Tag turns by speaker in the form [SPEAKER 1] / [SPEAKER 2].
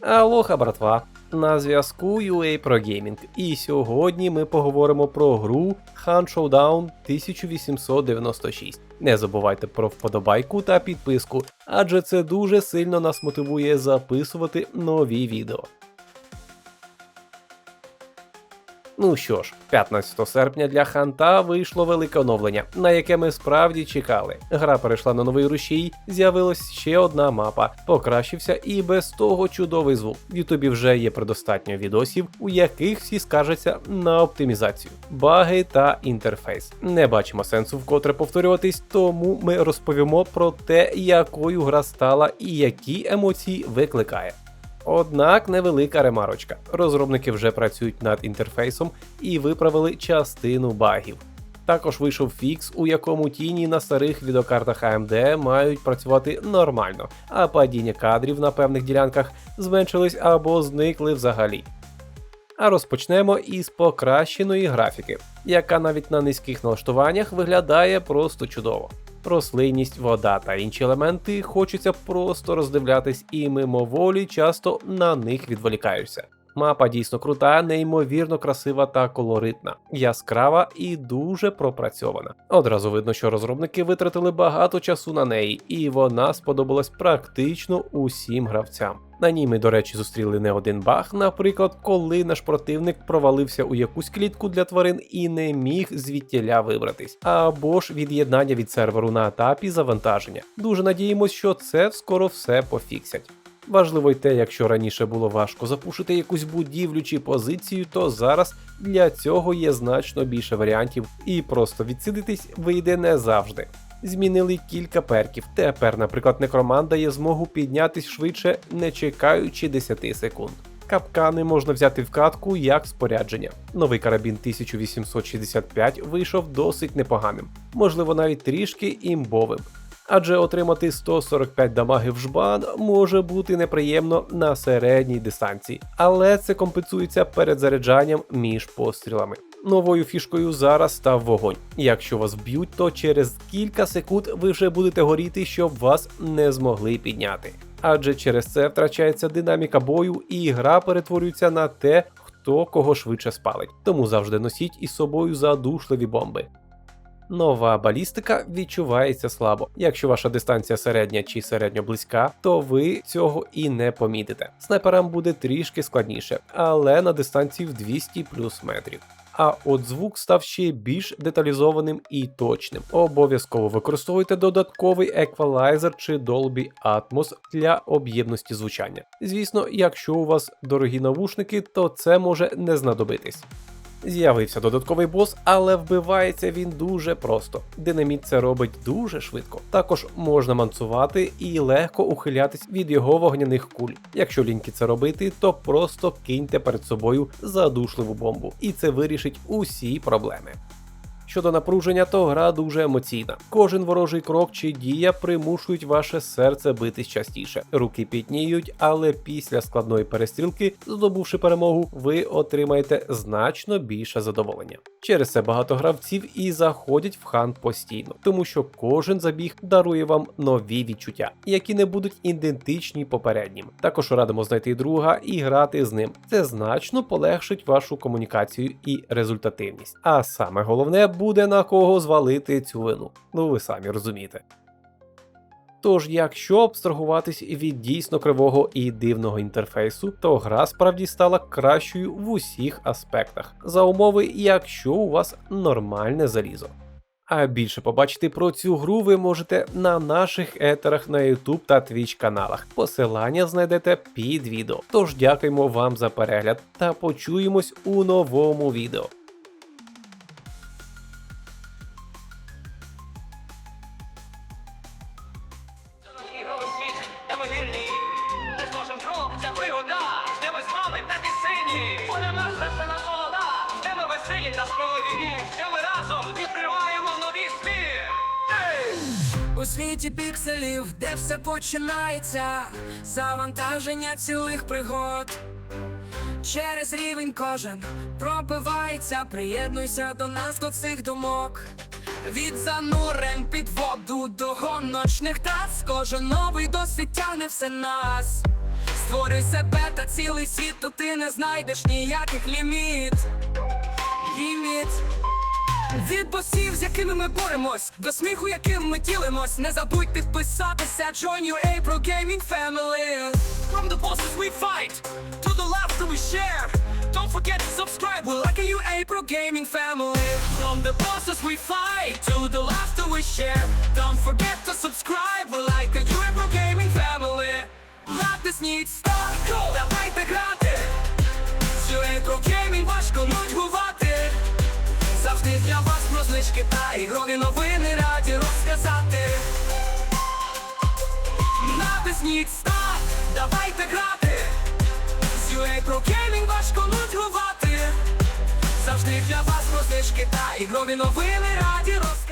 [SPEAKER 1] Алоха, братва! На зв'язку UA Pro Gaming. І сьогодні ми поговоримо про гру Han Showdown 1896. Не забувайте про вподобайку та підписку, адже це дуже сильно нас мотивує записувати нові відео. Ну що ж, 15 серпня для Ханта вийшло велике оновлення, на яке ми справді чекали. Гра перейшла на новий рушій, з'явилась ще одна мапа, покращився і без того чудовий звук. В Ютубі вже є предостатньо відосів, у яких всі скаржаться на оптимізацію, баги та інтерфейс. Не бачимо сенсу вкотре повторюватись, тому ми розповімо про те, якою гра стала і які емоції викликає. Однак невелика ремарочка. Розробники вже працюють над інтерфейсом і виправили частину багів. Також вийшов фікс, у якому тіні на старих відеокартах AMD мають працювати нормально, а падіння кадрів на певних ділянках зменшились або зникли взагалі. А розпочнемо із покращеної графіки, яка навіть на низьких налаштуваннях виглядає просто чудово. Рослинність, вода та інші елементи хочеться просто роздивлятись і мимоволі часто на них відволікаєшся. Мапа дійсно крута, неймовірно красива та колоритна, яскрава і дуже пропрацьована. Одразу видно, що розробники витратили багато часу на неї, і вона сподобалась практично усім гравцям. На ній ми, до речі, зустріли не один баг, наприклад, коли наш противник провалився у якусь клітку для тварин і не міг звідтіля вибратись, або ж від'єднання від серверу на етапі завантаження. Дуже надіємось, що це скоро все пофіксять. Важливо й те, якщо раніше було важко запушити якусь будівлю чи позицію, то зараз для цього є значно більше варіантів, і просто відсидитись вийде не завжди. Змінили кілька перків. Тепер, наприклад, некроман дає змогу піднятись швидше, не чекаючи 10 секунд. Капкани можна взяти в катку як спорядження. Новий карабін 1865 вийшов досить непоганим, можливо, навіть трішки імбовим. Адже отримати 145 дамаги в жбан може бути неприємно на середній дистанції, але це компенсується перед заряджанням між пострілами. Новою фішкою зараз став вогонь. Якщо вас б'ють, то через кілька секунд ви вже будете горіти, щоб вас не змогли підняти. Адже через це втрачається динаміка бою, і гра перетворюється на те, хто кого швидше спалить. Тому завжди носіть із собою задушливі бомби. Нова балістика відчувається слабо. Якщо ваша дистанція середня чи середньо близька, то ви цього і не помітите. Снайперам буде трішки складніше, але на дистанції в 200 плюс метрів. А от звук став ще більш деталізованим і точним. Обов'язково використовуйте додатковий еквалайзер чи Dolby Atmos для об'ємності звучання. Звісно, якщо у вас дорогі навушники, то це може не знадобитись. З'явився додатковий бос, але вбивається він дуже просто. Динаміт це робить дуже швидко. Також можна манцувати і легко ухилятись від його вогняних куль. Якщо ліньки це робити, то просто киньте перед собою задушливу бомбу, і це вирішить усі проблеми. Щодо напруження, то гра дуже емоційна. Кожен ворожий крок чи дія примушують ваше серце битись частіше. Руки пітніють, але після складної перестрілки, здобувши перемогу, ви отримаєте значно більше задоволення. Через це багато гравців і заходять в хан постійно, тому що кожен забіг дарує вам нові відчуття, які не будуть ідентичні попереднім. Також радимо знайти друга і грати з ним. Це значно полегшить вашу комунікацію і результативність. А саме головне буде на кого звалити цю вину. Ну ви самі розумієте. Тож, якщо абстрагуватись від дійсно кривого і дивного інтерфейсу, то гра справді стала кращою в усіх аспектах, за умови, якщо у вас нормальне залізо. А більше побачити про цю гру ви можете на наших етерах на YouTube та Twitch каналах. Посилання знайдете під відео. Тож дякуємо вам за перегляд та почуємось у новому відео.
[SPEAKER 2] Світі пікселів, де все починається, завантаження цілих пригод. Через рівень кожен пробивається, приєднуйся до нас до цих думок. Від занурень під воду до гоночних таз, кожен новий досвід тягне все нас. Створюй себе та цілий світ, то ти не знайдеш ніяких ліміт. Ліміт. Від босів, з якими ми боремось, до сміху, яким ми ділимось. Не забудь підписатися, join your April Gaming Family. From the bosses we fight, to the laughter we share. Don't forget to subscribe, we're like you April Gaming Family. From the bosses we fight, to the laughter we share. Don't forget to subscribe, we're like you April Gaming Family. Натисніть старт, давайте Завжди для вас про знижки та ігрові новини раді розказати. Натисніть старт, давайте грати. З UA Pro Gaming важко нудьгувати. Завжди для вас про знижки та ігрові новини раді розказати.